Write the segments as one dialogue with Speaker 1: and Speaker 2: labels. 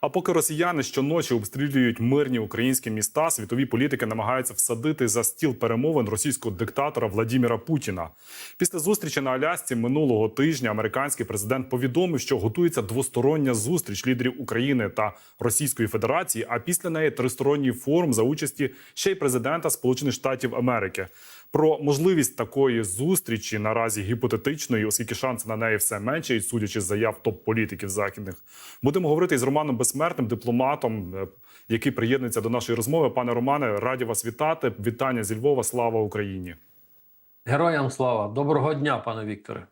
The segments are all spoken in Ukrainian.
Speaker 1: А поки росіяни щоночі обстрілюють мирні українські міста, світові політики намагаються всадити за стіл перемовин російського диктатора Владіміра Путіна. Після зустрічі на Алясці минулого тижня американський президент повідомив, що готується двостороння зустріч лідерів України та Російської Федерації. А після неї тристоронній форум за участі ще й президента Сполучених Штатів Америки. Про можливість такої зустрічі наразі гіпотетичної, оскільки шанси на неї все менше, і судячи з заяв топ-політиків західних, будемо говорити із Романом Безсмертним, дипломатом, е, який приєднується до нашої розмови. Пане Романе, раді вас вітати. Вітання зі Львова. Слава Україні!
Speaker 2: Героям слава, доброго дня, пане Вікторе.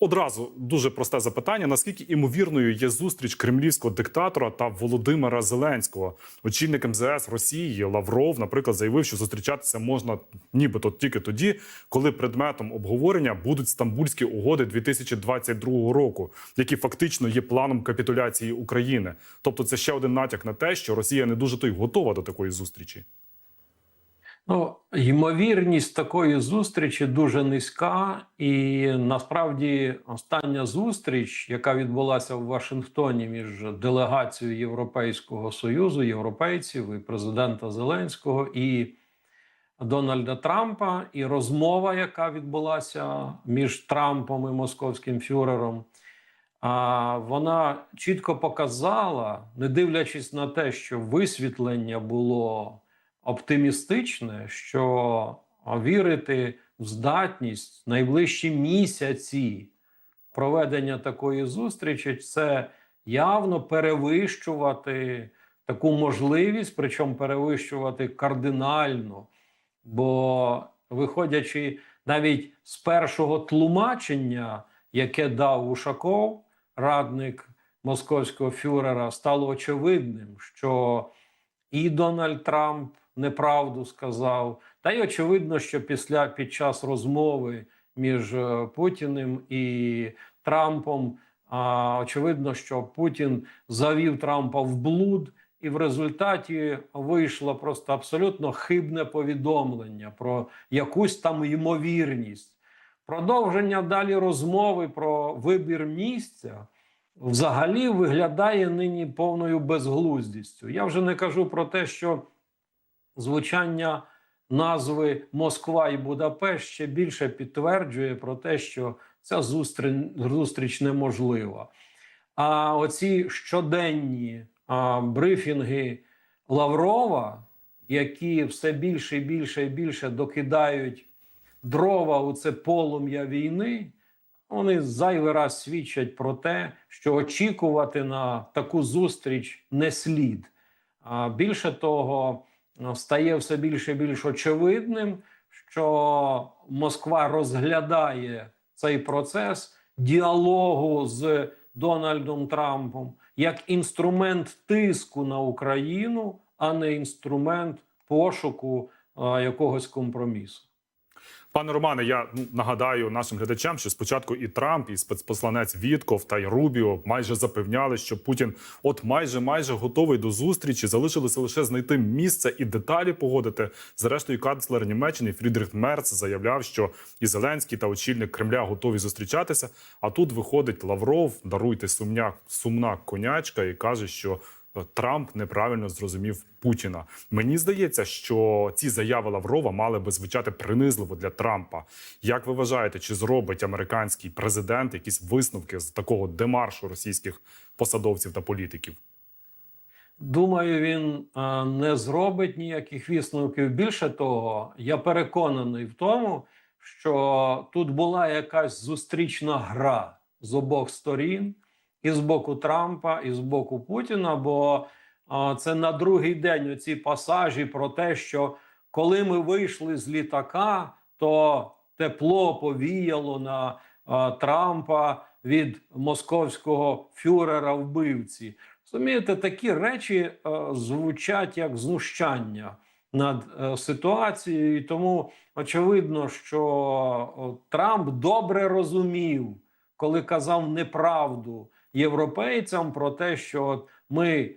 Speaker 1: Одразу дуже просте запитання: наскільки імовірною є зустріч кремлівського диктатора та Володимира Зеленського? Очільник МЗС Росії Лавров, наприклад, заявив, що зустрічатися можна нібито тільки тоді, коли предметом обговорення будуть стамбульські угоди 2022 року, які фактично є планом капітуляції України. Тобто, це ще один натяк на те, що Росія не дуже то й готова до такої зустрічі.
Speaker 2: Ну, ймовірність такої зустрічі дуже низька, і насправді остання зустріч, яка відбулася в Вашингтоні між делегацією Європейського союзу, європейців і президента Зеленського і Дональда Трампа, і розмова, яка відбулася між Трампом і московським фюрером. Вона чітко показала, не дивлячись на те, що висвітлення було оптимістичне, що вірити в здатність в найближчі місяці проведення такої зустрічі це явно перевищувати таку можливість, причому перевищувати кардинально. Бо, виходячи навіть з першого тлумачення, яке дав Ушаков, радник московського фюрера, стало очевидним, що і Дональд Трамп неправду сказав. Та й очевидно, що після під час розмови між е, Путіним і Трампом, а, очевидно, що Путін завів Трампа в блуд, і в результаті вийшло просто абсолютно хибне повідомлення про якусь там ймовірність. Продовження далі розмови про вибір місця взагалі виглядає нині повною безглуздістю. Я вже не кажу про те, що звучання назви Москва і Будапешт ще більше підтверджує про те, що ця зустріч, неможлива. А оці щоденні а, брифінги Лаврова, які все більше і більше і більше докидають дрова у це полум'я війни, вони зайвий раз свідчать про те, що очікувати на таку зустріч не слід. А більше того, стає все більше і більш очевидним, що Москва розглядає цей процес діалогу з Дональдом Трампом як інструмент тиску на Україну, а не інструмент пошуку а, якогось компромісу.
Speaker 1: Пане Романе, я ну, нагадаю нашим глядачам, що спочатку і Трамп, і спецпосланець Вітков та й Рубіо майже запевняли, що Путін от майже майже готовий до зустрічі. Залишилося лише знайти місце і деталі погодити. Зрештою, канцлер Німеччини Фрідрих Мерц заявляв, що і Зеленський та очільник Кремля готові зустрічатися. А тут виходить Лавров, даруйте сумня, сумна конячка, і каже, що Трамп неправильно зрозумів Путіна. Мені здається, що ці заяви Лаврова мали би звучати принизливо для Трампа. Як ви вважаєте, чи зробить американський президент якісь висновки з такого демаршу російських посадовців та політиків?
Speaker 2: Думаю, він не зробить ніяких висновків. Більше того, я переконаний в тому, що тут була якась зустрічна гра з обох сторін і з боку Трампа, і з боку Путіна. Бо це на другий день оці пасажі про те, що коли ми вийшли з літака, то тепло повіяло на Трампа від московського фюрера вбивці. Розумієте, такі речі звучать як знущання над ситуацією, і тому очевидно, що Трамп добре розумів, коли казав неправду європейцям про те, що ми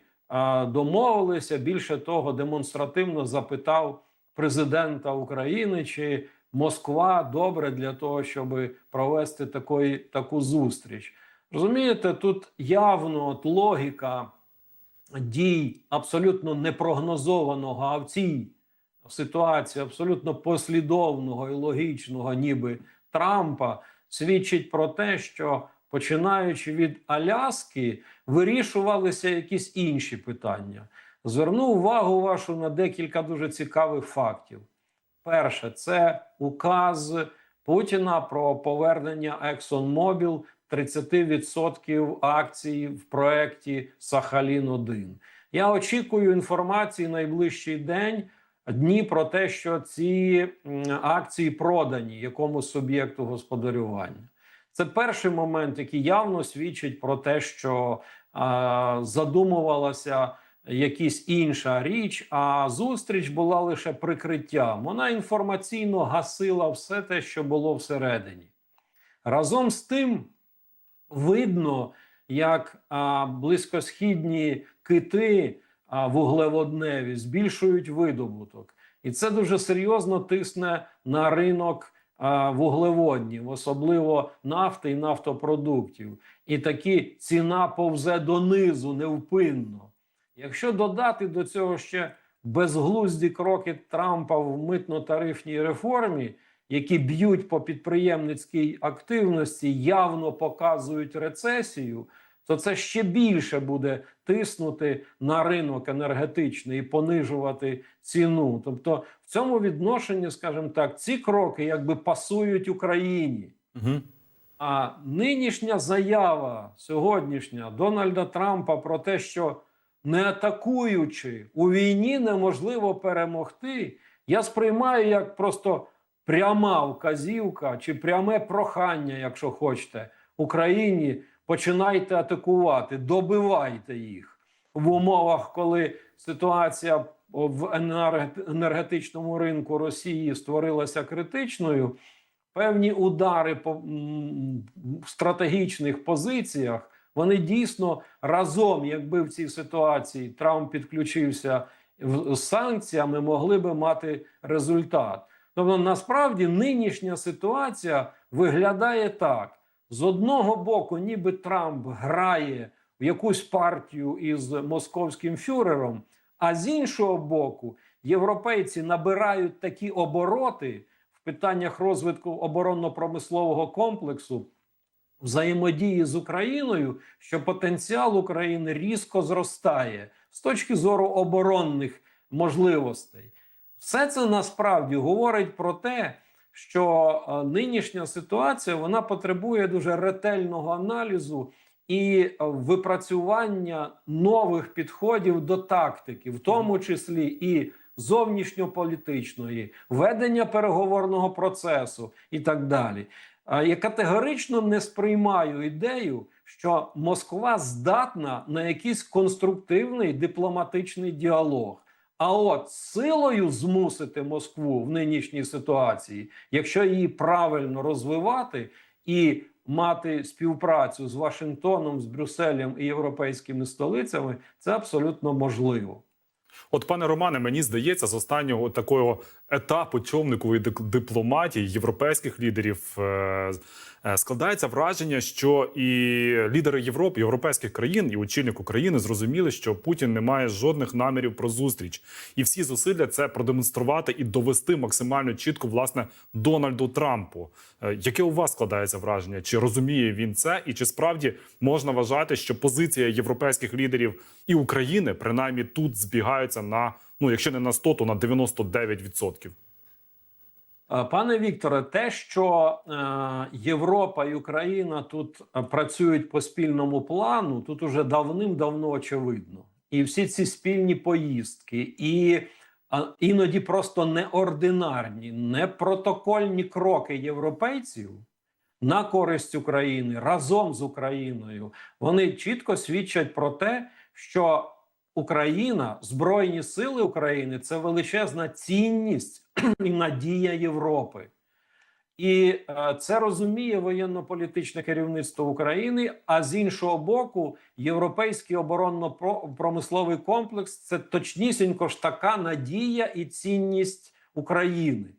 Speaker 2: домовилися. Більше того, демонстративно запитав президента України, чи Москва добре для того, щоб провести такої, таку зустріч. Розумієте, тут явно от логіка дій абсолютно непрогнозованого, а в цій ситуації абсолютно послідовного і логічного, ніби Трампа, свідчить про те, що починаючи від Аляски, вирішувалися якісь інші питання. Зверну увагу вашу на декілька дуже цікавих фактів. Перше, це указ Путіна про повернення ExxonMobil 30% акцій в проєкті Сахалін 1 Я очікую інформації найближчий день, дні про те, що ці акції продані якомусь суб'єкту господарювання. Це перший момент, який явно свідчить про те, що а, задумувалася якась інша річ, а зустріч була лише прикриттям. Вона інформаційно гасила все те, що було всередині. Разом з тим, видно, як а, близькосхідні кити а, вуглеводневі збільшують видобуток, і це дуже серйозно тисне на ринок вуглеводнів, особливо нафти і нафтопродуктів. І такі ціна повзе донизу невпинно. Якщо додати до цього ще безглузді кроки Трампа в митно-тарифній реформі, які б'ють по підприємницькій активності, явно показують рецесію, то це ще більше буде тиснути на ринок енергетичний і понижувати ціну. Тобто, в цьому відношенні, скажімо так, ці кроки якби пасують Україні.
Speaker 1: Угу.
Speaker 2: А нинішня заява сьогоднішня Дональда Трампа про те, що не атакуючи у війні неможливо перемогти, я сприймаю як просто пряма вказівка чи пряме прохання, якщо хочете, Україні починайте атакувати, добивайте їх в умовах, коли ситуація в енерге- енергетичному ринку Росії створилася критичною. Певні удари по стратегічних позиціях вони дійсно разом, якби в цій ситуації Трамп підключився з санкціями, могли би мати результат. Тобто, насправді нинішня ситуація виглядає так: з одного боку, ніби Трамп грає в якусь партію із московським фюрером, а з іншого боку, європейці набирають такі обороти в питаннях розвитку оборонно-промислового комплексу взаємодії з Україною, що потенціал України різко зростає з точки зору оборонних можливостей. Все це насправді говорить про те, що е, нинішня ситуація вона потребує дуже ретельного аналізу і випрацювання нових підходів до тактики, в тому числі і зовнішньополітичної, ведення переговорного процесу і так далі. Я категорично не сприймаю ідею, що Москва здатна на якийсь конструктивний дипломатичний діалог. А от силою змусити Москву в нинішній ситуації, якщо її правильно розвивати і мати співпрацю з Вашингтоном, з Брюсселем і європейськими столицями, це абсолютно можливо.
Speaker 1: От, пане Романе, мені здається, з останнього такого етапу човникової дипломатії європейських лідерів е, е, складається враження, що і лідери Європи, європейських країн, і очільник України зрозуміли, що Путін не має жодних намірів про зустріч, і всі зусилля це продемонструвати і довести максимально чітко власне Дональду Трампу. Е, Яке у вас складається враження? Чи розуміє він це, і чи справді можна вважати, що позиція європейських лідерів і України принаймні тут збігаються на ну, якщо не на 100, то на 99%?
Speaker 2: Е, Пане Вікторе, те, що е, Європа і Україна тут е, працюють по спільному плану, тут уже давним-давно очевидно. І всі ці спільні поїздки, і іноді просто неординарні, непротокольні кроки європейців на користь України разом з Україною, вони чітко свідчать про те, що Україна, Збройні сили України це величезна цінність і надія Європи. І е, це розуміє воєнно-політичне керівництво України. А з іншого боку, європейський оборонно-промисловий комплекс це точнісінько ж така надія і цінність України.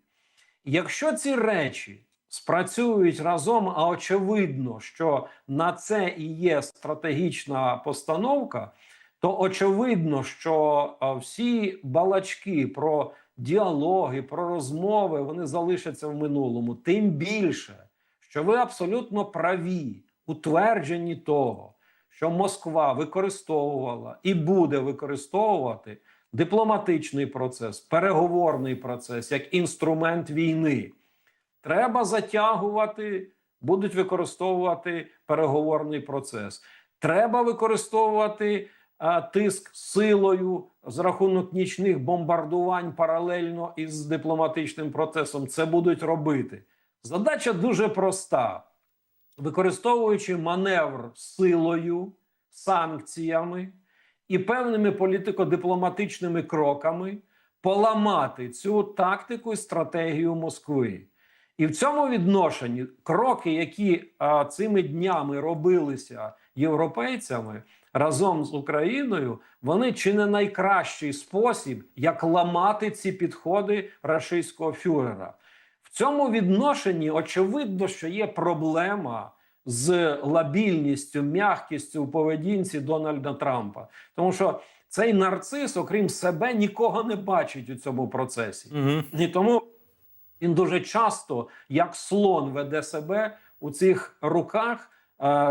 Speaker 2: Якщо ці речі спрацюють разом, а очевидно, що на це і є стратегічна постановка, то очевидно, що всі балачки про діалоги, про розмови вони залишаться в минулому. Тим більше, що ви абсолютно праві у твердженні того, що Москва використовувала і буде використовувати дипломатичний процес, переговорний процес як інструмент війни. Треба затягувати, будуть використовувати переговорний процес. Треба використовувати тиск силою з рахунок нічних бомбардувань паралельно із дипломатичним процесом. Це будуть робити. Задача дуже проста: використовуючи маневр силою, санкціями і певними політико-дипломатичними кроками, поламати цю тактику і стратегію Москви. І в цьому відношенні кроки, які а, цими днями робилися європейцями разом з Україною, вони чи не найкращий спосіб, як ламати ці підходи рашистського фюрера. В цьому відношенні очевидно, що є проблема з лабільністю, м'якістю у поведінці Дональда Трампа, тому що цей нарцис, окрім себе, нікого не бачить у цьому процесі.
Speaker 1: Угу.
Speaker 2: І тому він дуже часто, як слон, веде себе у цих руках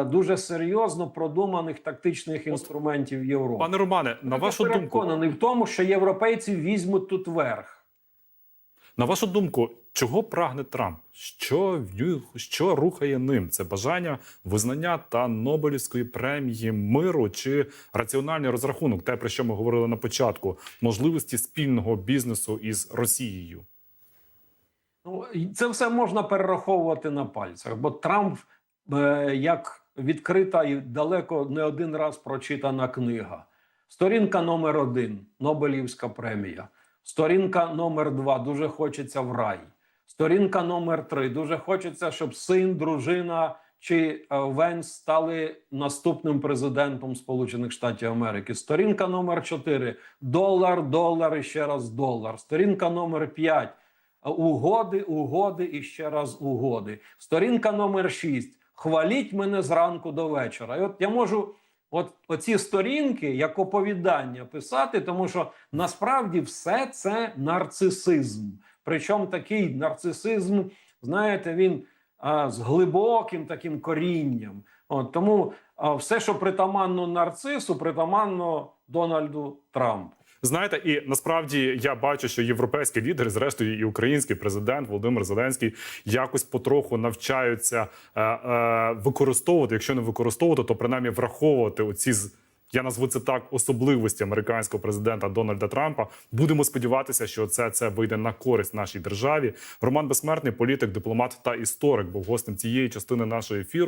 Speaker 2: дуже серйозно продуманих тактичних інструментів Європи.
Speaker 1: Пане Романе, на
Speaker 2: Я
Speaker 1: вашу думку,
Speaker 2: переконаний в тому, що європейці візьмуть тут верх.
Speaker 1: на вашу думку, чого прагне Трамп? Що що рухає ним? Це бажання визнання та Нобелівської премії миру чи раціональний розрахунок, те про що ми говорили на початку, можливості спільного бізнесу із Росією.
Speaker 2: Ну, це все можна перераховувати на пальцях, бо Трамп е, як відкрита і далеко не один раз прочитана книга. Сторінка номер один Нобелівська премія. Сторінка номер два дуже хочеться в рай. Сторінка номер три дуже хочеться, щоб син, дружина чи е, Венс стали наступним президентом Сполучених Штатів Америки. Сторінка номер чотири долар, долар і ще раз долар. Сторінка номер п'ять угоди, угоди і ще раз угоди. Сторінка номер 6. Хваліть мене зранку до вечора. І от я можу от оці сторінки як оповідання писати, тому що насправді все це нарцисизм. Причому такий нарцисизм, знаєте, він а, з глибоким таким корінням. От, тому а, все, що притаманно нарцису, притаманно Дональду Трампу.
Speaker 1: Знаєте, і насправді я бачу, що європейські лідери, зрештою, і український президент Володимир Зеленський якось потроху навчаються е, е, використовувати, якщо не використовувати, то принаймні враховувати оці. Я назву це так особливості американського президента Дональда Трампа. Будемо сподіватися, що це, це вийде на користь нашій державі. Роман Безсмертний, політик, дипломат та історик, був гостем цієї частини нашого ефіру.